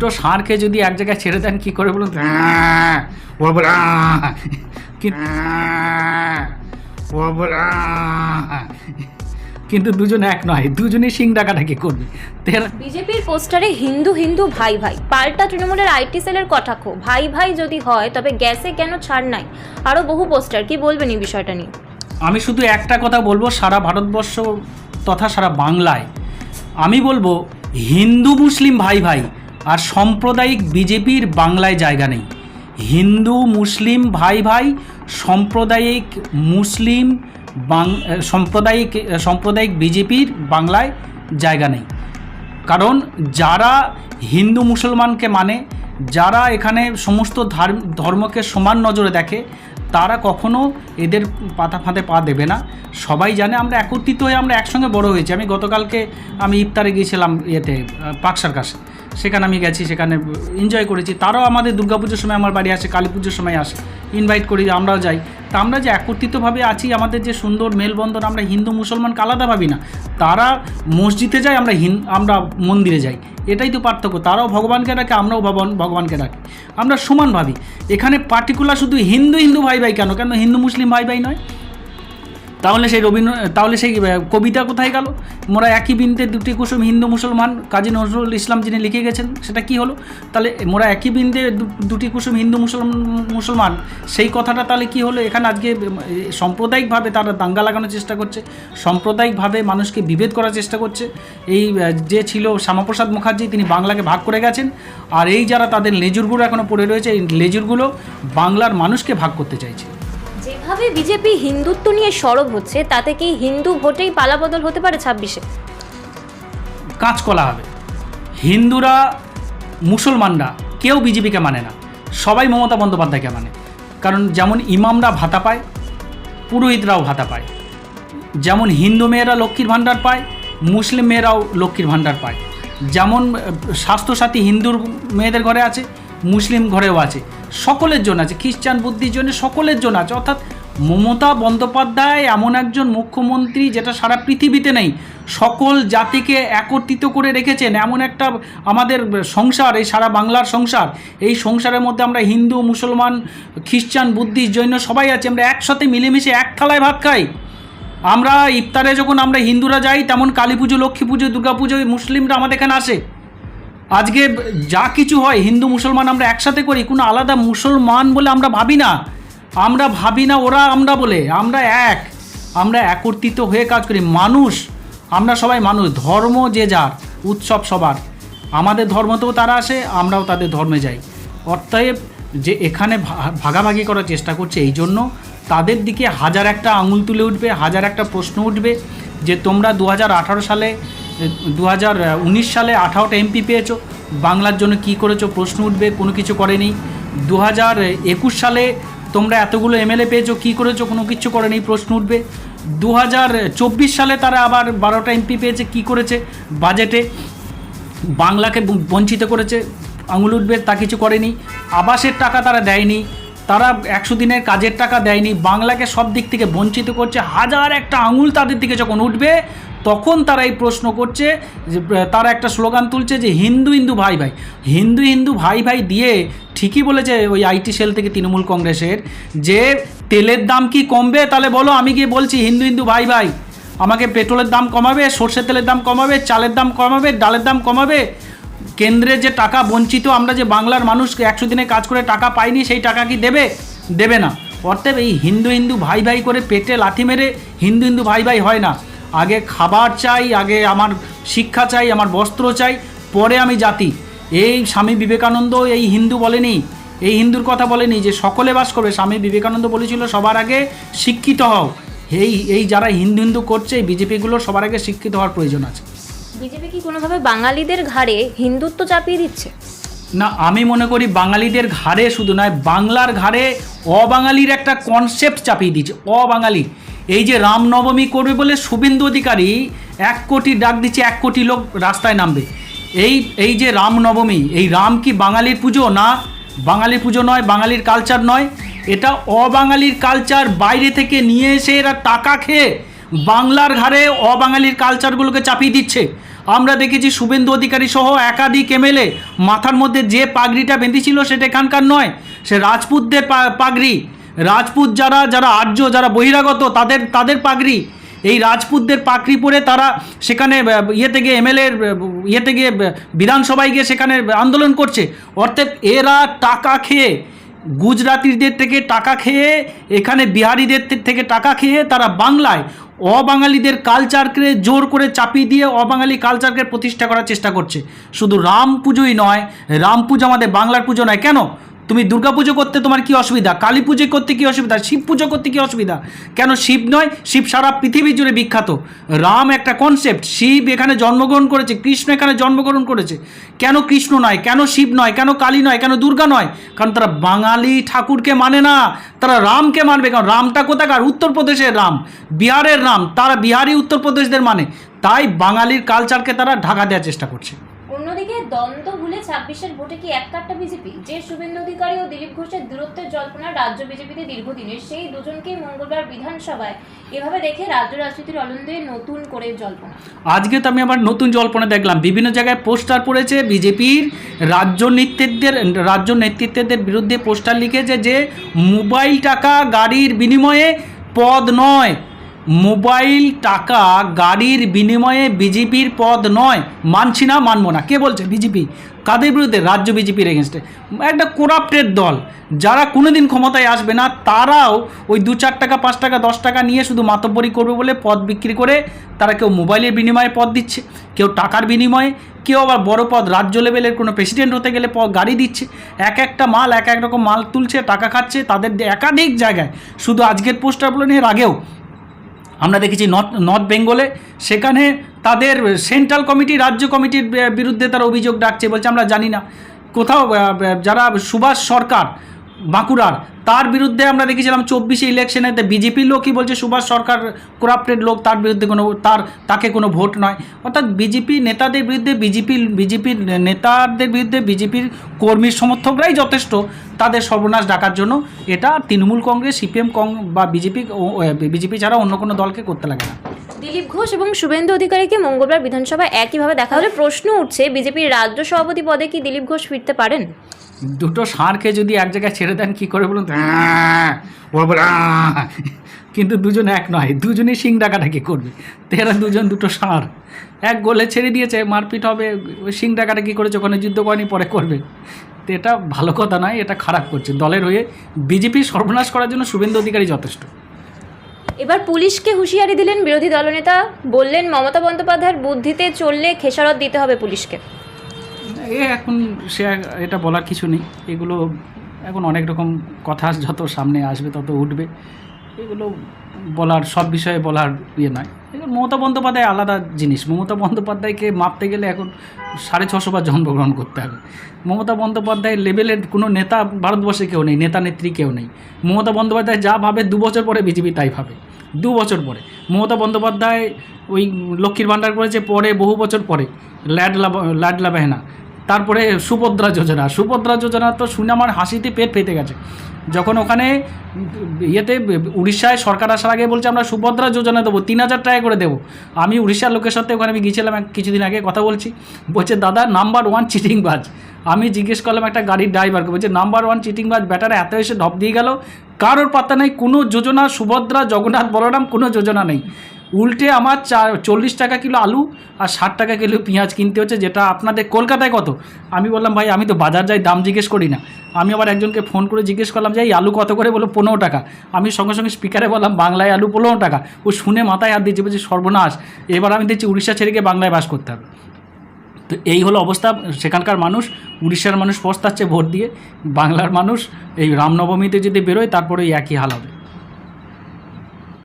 দুটো ষাঁড়কে যদি এক জায়গায় ছেড়ে দেন কি করে বলুন? আহ, ওরা বলে আহ, ওরা বলে কিন্তু দুজন এক নয় দুজনেই সিং ডাকাটাকি করবে। বিজেপির পোস্টারে হিন্দু হিন্দু ভাই ভাই পাল্টা তৃণমূলের আইটি সেলের কটাক্ষ। ভাই ভাই যদি হয় তবে গ্যাসে কেন ছাড় নাই? আরও বহু পোস্টার কি বলবেন এই বিষয়টা নিয়ে? আমি শুধু একটা কথা বলব সারা ভারতবর্ষ তথা সারা বাংলায়। আমি বলব হিন্দু মুসলিম ভাই ভাই আর সাম্প্রদায়িক বিজেপির বাংলায় জায়গা নেই। হিন্দু, মুসলিম, ভাই ভাই, সাম্প্রদায়িক মুসলিম, বাং, সাম্প্রদায়িক সাম্প্রদায়িক বিজেপির বাংলায় জায়গা নেই। কারণ যারা হিন্দু মুসলমানকে মানে যারা এখানে সমস্ত ধার্ম- ধর্মকে সমান নজরে দেখে, তারা কখনো এদের পাতা ফাঁদে পা দেবে না। সবাই জানে আমরা একত্রিত হয়ে আমরা একসঙ্গে বড় হয়েছি। আমি গতকালকে আমি ইফতারে গিয়েছিলাম ইয়েতে পাকসার কাছে সেখানে আমি গেছি, সেখানে এনজয় করেছি। তারাও আমাদের দুর্গাপুজোর সময় আমার বাড়ি আসে কালী পুজোর সময় আসে। ইনভাইট করি, আমরাও যাই। তা আমরা যে একত্রিতভাবে আছি, আমাদের যে সুন্দর মেলবন্ধন, আমরা হিন্দু মুসলমানকে আলাদা ভাবি না। তারা মসজিদে যায় আমরা হিন, আমরা মন্দিরে যাই। এটাই তো পার্থক্য। তারাও ভগবানকে ডাকে, আমরাও ভগবান ভগবানকে ডাকি। আমরা সমান ভাবি। এখানে পার্টিকুলার শুধু হিন্দু হিন্দু ভাই ভাই কেন? কেন হিন্দু, মুসলিম ভাই ভাই নয়। তাহলে সেই রবীন্দ্র, তাহলে সেই কবিতা কোথায় গেল? মোরা একই বিন্দে দুটি কুসুম হিন্দু মুসলমান, কাজী নজরুল ইসলাম যিনি লিখে গেছেন, সেটা কি হলো? তাহলে মোরা একই বিন্দে দুটি কুসুম হিন্দু মুসলমান মুসলমান, সেই কথাটা তাহলে কি হলো? এখানে আজকে সাম্প্রদায়িকভাবে তারা দাঙ্গা লাগানোর চেষ্টা করছে, সাম্প্রদায়িকভাবে মানুষকে বিভেদ করার চেষ্টা করছে। এই যে ছিল শ্যামাপ্রসাদ মুখার্জি, তিনি বাংলাকে ভাগ করে গেছেন, আর এই যারা তাদের লেজুরগুলো এখনও পড়ে রয়েছে, এই লেজুরগুলো বাংলার মানুষকে ভাগ করতে চাইছে। যেভাবে বিজেপি হিন্দুত্ব নিয়ে সরব হচ্ছে, তাতে কি হিন্দু ভোটেই পালাবদল হতে পারে ছাব্বিশে? কাঁচকলা হবে হিন্দুরা মুসলমানরা কেউ বিজেপিকে মানে না। সবাই মমতা বন্দ্যোপাধ্যায়কে মানে। কারণ যেমন ইমামরা ভাতা পায়, পুরোহিতরাও ভাতা পায়। যেমন হিন্দু মেয়েরা লক্ষ্মীর ভাণ্ডার পায়, মুসলিম মেয়েরাও লক্ষ্মীর ভাণ্ডার পায়। যেমন স্বাস্থ্যসাথী হিন্দুর মেয়েদের ঘরে আছে, মুসলিম ঘরেও আছে। সকলের জন্য আছে, খ্রিস্টান বুদ্ধির জন্য সকলের জন্য আছে। অর্থাৎ মমতা বন্দ্যোপাধ্যায় এমন একজন মুখ্যমন্ত্রী যেটা সারা পৃথিবীতে নেই। সকল জাতিকে একত্রিত করে রেখেছেন। এমন একটা আমাদের সংসার, এই সারা বাংলার সংসার। এই সংসারের মধ্যে আমরা হিন্দু, মুসলমান, খ্রিস্টান, বুদ্ধিস্ট, জৈন সবাই আছি। আমরা একসাথে মিলেমিশে এক থালায় ভাত খাই। আমরা ইফতারে যখন আমরা হিন্দুরা যাই, তেমন কালী পুজো, লক্ষ্মী পুজো, দুর্গা পুজো মুসলিমরা আমাদের এখানে আসে। আজকে যা কিছু হয়, হিন্দু, মুসলমান আমরা একসাথে করি, কোনো আলাদা মুসলমান বলে আমরা ভাবি না। আমরা ভাবি না ওরা আমরা বলে, আমরা এক। আমরা একত্রিত হয়ে কাজ করি। মানুষ, আমরা সবাই মানুষ, ধর্ম যে যার, উৎসব সবার। আমাদের ধর্মতেও তারা আসে, আমরাও তাদের ধর্মে যাই। অতএব যে এখানে ভাগাভাগি করার চেষ্টা করছে এই জন্য তাদের দিকে হাজার একটা আঙুল তুলে উঠবে, হাজার একটা প্রশ্ন উঠবে যে তোমরা দু হাজার আঠারো সালে দু হাজার উনিশ সালে আঠারোটা এমপি পেয়েছ, বাংলার জন্য কি করেছ প্রশ্ন উঠবে, কোনো কিছু করেনি। দু হাজার একুশ সালে তোমরা এতগুলো এমএলএ পেয়েছ, কী করেছ, কোনো কিছু করেনি, প্রশ্ন উঠবে। দু হাজার চব্বিশ সালে তারা আবার বারোটা এমপি পেয়েছে, কি করেছে? বাজেটে বাংলাকে বঞ্চ- বঞ্চিত করেছে, আঙুল উঠবে, তা কিছু করেনি। আবাসের টাকা তারা দেয়নি, তারা একশো দিনের কাজের টাকা দেয়নি, বাংলাকে সব দিক থেকে বঞ্চিত করছে। হাজার একটা আঙুল তাদের দিকে যখন উঠবে তখন তারা এই প্রশ্ন করছে যে তারা একটা স্লোগান তুলছে যে, হিন্দু হিন্দু, ভাই ভাই। হিন্দু হিন্দু, ভাই ভাই দিয়ে ঠিকই বলেছে ওই আইটি সেল থেকে তৃণমূল কংগ্রেসের যে, তেলের দাম কি কমবে? তাহলে বলো, আমি গিয়ে বলছি, হিন্দু হিন্দু, ভাই ভাই, আমাকে পেট্রোলের দাম কমাবে, সর্ষের তেলের দাম কমাবে, চালের দাম কমাবে, ডালের দাম কমাবে? কেন্দ্রে যে টাকা বঞ্চিত, আমরা যে বাংলার মানুষ একশো দিনে কাজ করে টাকা পাইনি, সেই টাকা কি দেবে? দেবে না। অর্থাৎ এই হিন্দু হিন্দু, ভাই ভাই করে পেটে লাথি মেরে হিন্দু হিন্দু, ভাই ভাই হয় না। আগে খাবার চাই আগে আমার শিক্ষা চাই আমার বস্ত্র চাই পরে আমি জাতি। এই স্বামী বিবেকানন্দ এই হিন্দু বলেনি এই হিন্দুর কথা বলেনি যে সকলে বাস করবে। স্বামী বিবেকানন্দ বলেছিল সবার আগে শিক্ষিত হও। এই এই যারা হিন্দু হিন্দু করছে এই বিজেপিগুলো সবার আগে শিক্ষিত হওয়ার প্রয়োজন আছে। বিজেপি কি কোনোভাবে বাঙালিদের ঘাড়ে হিন্দুত্ব চাপিয়ে দিচ্ছে? না আমি মনে করি বাঙালিদের ঘাড়ে শুধু নয় বাংলার ঘাড়ে অবাঙালির একটা কনসেপ্ট চাপিয়ে দিচ্ছে অবাঙালি। এই যে রামনবমী করবে বলে শুভেন্দু অধিকারী এক কোটি ডাক দিচ্ছে, এক কোটি লোক রাস্তায় নামবে। এই এই যে রামনবমী, এই রাম কি বাঙালির পুজো না বাঙালির পুজো নয়, বাঙালির কালচার নয়? এটা অবাঙালির কালচার বাইরে থেকে নিয়ে এসে এরা টাকা খেয়ে বাংলার ঘাড়ে অবাঙালির কালচারগুলোকে চাপিয়ে দিচ্ছে। আমরা দেখেছি শুভেন্দু অধিকারী সহ একাধিক এমএলএ মাথার মধ্যে যে পাগড়িটা বেঁধেছিল সেটা এখানকার নয়, সে রাজপুতদের পাগড়ি। রাজপুত যারা যারা আর্য যারা বহিরাগত তাদের তাদের পাগড়ি। এই রাজপুতদের পাগড়ি পরে তারা সেখানে আহ, ইয়েতে গিয়ে এমএলএ ইয়েতে গিয়ে আহ, বিধানসভায় গিয়ে সেখানে আন্দোলন করছে। অর্থাৎ এরা টাকা খেয়ে গুজরাটিদের থেকে টাকা খেয়ে এখানে বিহারিদের থেকে টাকা খেয়ে তারা বাংলায় অবাঙালিদের কালচারকে জোর করে চাপিয়ে দিয়ে অবাঙালি কালচারকে প্রতিষ্ঠা করার চেষ্টা করছে। শুধু রাম পুজোই নয় রাম পুজো আমাদের বাংলার পুজো নয়। কেন? তুমি দুর্গা পুজো করতে তোমার কি অসুবিধা? কালী পুজো করতে কি অসুবিধা? শিব পুজো করতে কি অসুবিধা? কেন শিব নয়? শিব সারা পৃথিবী জুড়ে বিখ্যাত। রাম একটা কনসেপ্ট শিব এখানে জন্মগ্রহণ করেছে, কৃষ্ণ এখানে জন্মগ্রহণ করেছে। কেন কৃষ্ণ নয়? কেন শিব নয়? কেন কালী নয়? কেন দুর্গা নয়? কারণ তারা বাঙালি ঠাকুরকে মানে না। তারা রামকে মানবে। কারণ রামটা কোথাকার? উত্তরপ্রদেশের রাম। বিহারের রাম। তারা বিহারি উত্তরপ্রদেশদের মানে। তাই বাঙালির কালচারকে তারা ঢাকা দেওয়ার চেষ্টা করছে। অন্যদিকে দ্বন্দ্ব ভুলে ছাব্বিশের ভোটে কি এক কাট্টা বিজেপি? যে শুভেন্দু অধিকারী ও দিলীপ ঘোষের দূরত্বের জল্পনা রাজ্য বিজেপিতে দীর্ঘদিনের। সেই দুজনকেই মঙ্গলবার বিধানসভায় এভাবে দেখে রাজ্য রাজনীতির অলন্দে নতুন করে জল্পনা। আজকে তো আমি আবার নতুন জল্পনা দেখলাম। বিভিন্ন জায়গায় পোস্টার পড়েছে বিজেপির রাজ্য নেতৃত্বের, রাজ্য নেতৃত্বদের বিরুদ্ধে পোস্টার লিখেছে যে, মোবাইল টাকা গাড়ির বিনিময়ে পদ নয়। মোবাইল, টাকা, গাড়ির বিনিময়ে বিজেপির পদ নয়। মানছি না, মানব না। কে বলছে? বিজেপি। কাদের বিরুদ্ধে? রাজ্য বিজেপির এগেনস্টে একটা কোরাপ্টেড দল। যারা কোনোদিন ক্ষমতায় আসবে না, তারাও ওই দু চার টাকা, পাঁচ টাকা, দশ টাকা নিয়ে শুধু মাতব্বরি করবে বলে পদ বিক্রি করে তারা কেউ মোবাইলের বিনিময়ে পদ দিচ্ছে, কেউ টাকার বিনিময়ে, কেউ আবার বড় পদ, রাজ্য লেভেলের কোনো প্রেসিডেন্ট হতে গেলে গাড়ি দিচ্ছে। এক একটা মাল, এক এক রকম মাল তুলছে, টাকা খাচ্ছে, তাদের একাধিক জায়গায়। শুধু আজকের পোস্টারগুলো নিয়ে আগেও আমরা দেখেছি নর্থ নর্থ বেঙ্গলে, সেখানে তাদের সেন্ট্রাল কমিটি, রাজ্য কমিটির বিরুদ্ধে তারা অভিযোগ ডাকছে বলছে, আমরা জানি না। কোথাও যারা সুভাষ সরকার বাঁকুড়ার। তার বিরুদ্ধে আমরা দেখেছিলাম চব্বিশে ইলেকশনেতে বিজেপির লোকই বলছে সুভাষ সরকার করাপ্টেড লোক, তার বিরুদ্ধে কোনো তার, তাকে কোনো ভোট নয়। অর্থাৎ বিজেপি নেতাদের বিরুদ্ধে, বিজেপি, বিজেপির নেতাদের বিরুদ্ধে, বিজেপির কর্মী সমর্থকরাই যথেষ্ট, তাদের সর্বনাশ ডাকার জন্য। এটা তৃণমূল কংগ্রেস, সিপিএম কং বা বিজেপি বিজেপি ছাড়া অন্য কোনো দলকে করতে লাগে না। দিলীপ ঘোষ এবং শুভেন্দু অধিকারীকে মঙ্গলবার বিধানসভায় একইভাবে দেখা হলে প্রশ্ন উঠছে, বিজেপির রাজ্য সভাপতি পদে কি দিলীপ ঘোষ ফিরতে পারেন? দুটো ষাঁড়কে যদি এক জায়গায় ছেড়ে দেন কি করে বলুন? আহ, বলব কিন্তু দুজন এক নয় দুজনেই শিং ডাকাটাকি করবে। তেরা দুজন দুটো ষাঁড়। এক গোলে ছেড়ে দিয়েছে মারপিট হবে ওই ডাকাটা কি করেছে ওখানে যুদ্ধ করেনি পরে করবে। তো এটা ভালো কথা নয় এটা খারাপ করছে। দলের হয়ে বিজেপি সর্বনাশ করার জন্য শুভেন্দু অধিকারী যথেষ্ট। এবার পুলিশকে হুঁশিয়ারি দিলেন বিরোধী দলনেতা বললেন মমতা বন্দ্যোপাধ্যায়ের বুদ্ধিতে চললে খেসারত দিতে হবে পুলিশকে। এ এখন সে এটা বলার কিছু নেই। এগুলো এখন অনেক রকম কথা যত সামনে আসবে তত উঠবে। এগুলো বলার, সব বিষয়ে বলার ইয়ে নয়। মমতা বন্দ্যোপাধ্যায় আলাদা জিনিস। মমতা বন্দ্যোপাধ্যায়কে মাপতে গেলে এখন সাড়ে ছশো বার জন্মগ্রহণ করতে হবে। মমতা বন্দ্যোপাধ্যায়ের লেভেলের কোনো নেতা ভারতবর্ষে কেউ নেই, নেতা নেত্রী কেউ নেই। মমতা বন্দ্যোপাধ্যায় যা ভাবে দু বছর পরে বিজেপি তাই ভাবে। দু বছর পরে। মমতা বন্দ্যোপাধ্যায় ওই লক্ষ্মীর ভাণ্ডার করেছে পরে বহু বছর পরে। ল্যাডলা ল্যাডলা বেহনা। তারপরে সুভদ্রা যোজনা। সুভদ্রা যোজনা তো শুনে আমার হাসিতে পেট পেতে গেছে। যখন ওখানে ইয়েতে উড়িষ্যায় সরকার আসার আগে বলছে, আমরা সুভদ্রা যোজনা দেবো, তিন হাজার টাকা করে দেবো। আমি উড়িষ্যার লোকের সাথে ওখানে আমি গিয়েছিলাম কিছুদিন আগে, কথা বলছি। বলছে, দাদা নাম্বার ওয়ান চিটিং বাজ। আমি জিজ্ঞেস করলাম একটা গাড়ির ড্রাইভারকে বলছে নাম্বার ওয়ান চিটিং বাজ ব্যাটারা এত এসে ঢপ দিয়ে গেল। কারোর পাত্তা নেই, কোনো যোজনা, সুভদ্রা, জগন্নাথ, বলরাম, কোনো যোজনা নেই। উল্টে আমার চা চল্লিশ টাকা কিলো আলু আর ষাট টাকা কিলো পেঁয়াজ কিনতে হচ্ছে, যেটা আপনাদের কলকাতায় কত? আমি বললাম, ভাই, আমি তো বাজার যাই, দাম জিজ্ঞেস করি না। আমি আবার একজনকে ফোন করে জিজ্ঞেস করলাম যে, এই আলু কত করে? বলো পনেরো টাকা। আমি সঙ্গে সঙ্গে স্পিকারে বললাম, বাংলায় আলু পনেরো টাকা। ও শুনে মাথায় হাত দিয়েছে বলছে সর্বনাশ। এবার আমি দেখছি উড়িষ্যা ছেড়ে গিয়ে বাংলায় বাস করতে হবে। তো এই হলো অবস্থা, সেখানকার মানুষ, উড়িষ্যার মানুষ পস্তাচ্ছে ভোট দিয়ে, বাংলার মানুষ, এই রামনবমীতে যদি বেরোয় তারপরে একই হাল হবে।